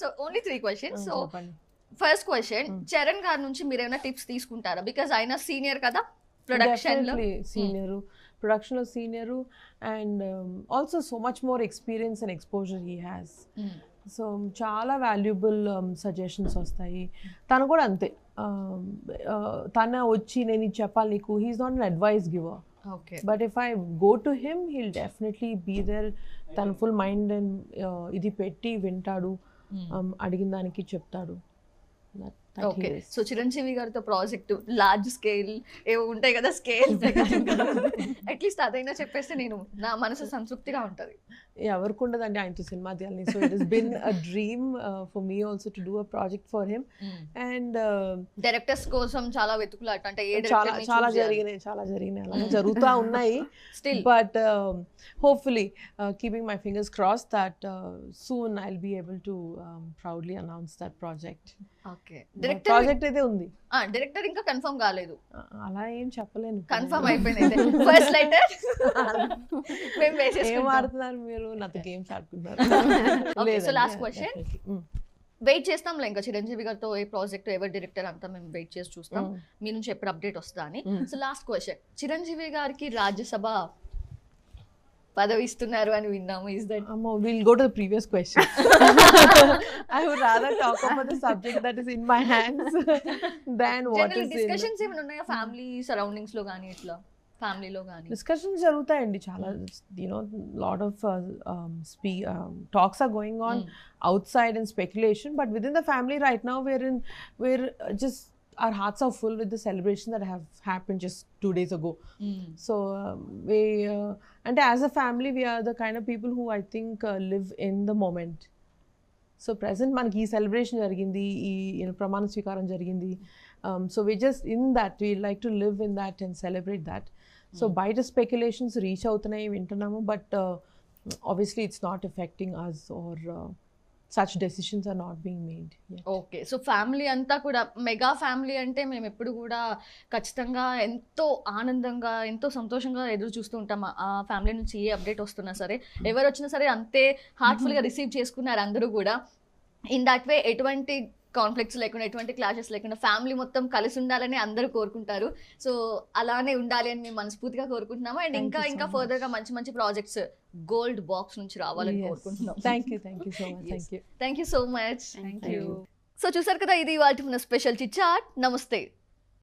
So only three questions so first question. Charan గారి నుంచి మీరు ఏమైనా టిప్స్ తీసుకుంటారా? బికాజ్ ఆయన సీనియర్ కదా ప్రొడక్షన్లో. సీనియర్ ప్రొడక్షన్లో senior and also so much more experience and exposure he has. So చాలా వాల్యుబుల్ సజెషన్స్ వస్తాయి. తను కూడా అంతే. Um, uh, తన వచ్చి నేను ఇది చెప్పాలి నీకు he's not an advice giver but if I go to him he'll definitely be there. తన ఫుల్ మైండ్ అండ్ ఇది పెట్టి వింటాడు. Um, అడిగిన దానికి చెప్తాడు. he okay. సో చిరంజీవి గారితో ప్రాజెక్ట్ లార్జ్ స్కేల్ ఏవో ఉంటాయి కదా స్కేల్ అట్లీస్ట్ అదైనా చెప్పేస్తే నేను నా మనసు సంతృప్తిగా ఉంటది. ఎవరికి ఉండదండి ఆయనతో సినిమా తీయాలని. So it is been a dream for me also to do a project for him and directors కోసం చాలా వెతుకులాట అంటే ఏ చాలా చాలా జరిగినాయి చాలా జరిగినాయి. అలాగే జరుగుతూ ఉన్నాయి. Still but hopefully keeping my fingers cross that soon I be able to proudly announce that project okay director project అయితే ఉంది. డైరెక్టర్ ఇంకా కన్ఫర్మ్ కాలేదు. అలా ఏం చెప్పలేను. కన్ఫర్మ్ అయిపోయింది ఫస్ట్ లెటర్ మేము ఏం ఆడుతున్నారు మీరు? నాతో గేమ్స్ ఆడుతున్నారు question. definitely. Mm, వెయిట్ చేస్తాంలే ఇంకా. చిరంజీవి గారితో ఏ ప్రాజెక్ట్ ఎవరి డైరెక్టర్ అంతా మేము వెయిట్ చేసి చూస్తాం. మీ నుంచి ఎప్పుడు అప్డేట్ వస్తుందా అని. సో లాస్ట్ క్వశ్చన్ చిరంజీవి గారికి రాజ్యసభ పదవి ఇస్తున్నారు అని విన్నాము is that Amma, we'll go to the previous question. I would rather talk about the subject that is in my hands than what general is in. Discussions ఏమైనా ఉన్నాయా family surroundings లో కానీ ఇట్లా ఫ్యామిలీలో కానీ Discussions జరుగుతాయండి చాలా you know lot of స్పీ talks are going on outside and speculation but within the family right now we're in we're uh, just our hearts are full with the celebration that have happened just two days ago so um, we uh, and as a family we are the kind of people who i think uh, live in the moment so present మనకి ఈ celebration జరిగింది ఈ you know, ప్రమాణ స్వీకారం జరిగింది so we just in that we like to live in that and celebrate that so బయట speculations reach అవుతున్నాయి వింటున్నాము but obviously it's not affecting us or Such decisions are not being made okay so family అంతా కూడా mega family అంటే మేము ఎప్పుడు కూడా ఖచ్చితంగా ఎంతో ఆనందంగా ఎంతో సంతోషంగా ఎదురు చూస్తూ ఉంటాం. ఆ- ఆ ఫ్యామిలీ నుంచి ఏ అప్డేట్ వస్తున్నా సరే ఎవరు వచ్చినా సరే అంతే హార్ట్ఫుల్గా రిసీవ్ చేసుకున్నారు అందరూ కూడా. ఇన్ దట్ వే ఎటువంటి కాన్ఫ్లిక్ట్స్ లేకుండా ఎటువంటి క్లాషెస్ లేకుండా ఫ్యామిలీ మొత్తం కలిసి ఉండాలని అందరూ కోరుకుంటారు. సో అలానే ఉండాలి అని మేము మనస్ఫూర్తిగా కోరుకుంటున్నాము. అండ్ ఇంకా ఇంకా. ఫర్దర్గా మంచి మంచి ప్రాజెక్ట్స్ గోల్డ్ బాక్స్ నుంచి రావాలని కోరుకుంటున్నాం thank you thank you so much. Thank you thank you so much Thank you. So చూసారు కదా ఇది వాళ్ళ స్పెషల్ చిచ్చాట్ నమస్తే.